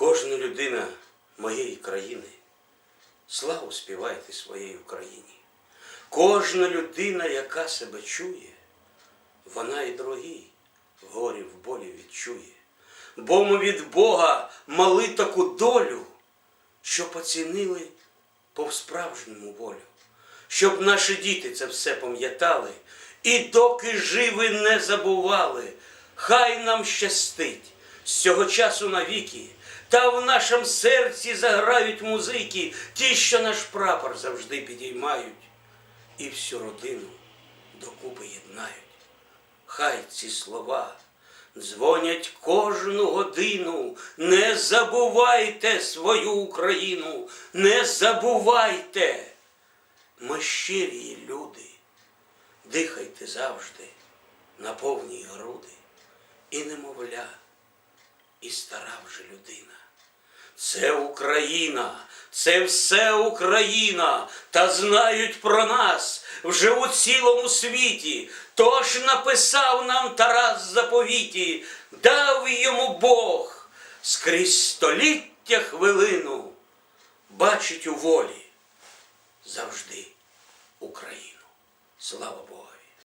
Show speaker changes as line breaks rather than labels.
Кожна людина моєї країни, славу співайте своїй Україні. Кожна людина, яка себе чує, вона і дорогі в горі, в болі відчує. Бо ми від Бога мали таку долю, щоб оцінили по-справжньому волю, щоб наші діти це все пам'ятали, і доки живі не забували, хай нам щастить з цього часу навіки, та в нашому серці заграють музики, ті, що наш прапор завжди підіймають, і всю родину докупи єднають. Хай ці слова дзвонять кожну годину. Не забувайте свою Україну, не забувайте. Ми щирі люди, дихайте завжди на повні груди, і немовля, і стара вже людина. Це Україна, це все Україна, та знають про нас вже у цілому світі. Тож написав нам Тарас заповіті, дав йому Бог скрізь століття хвилину, бачить у волі завжди Україну. Слава Богу!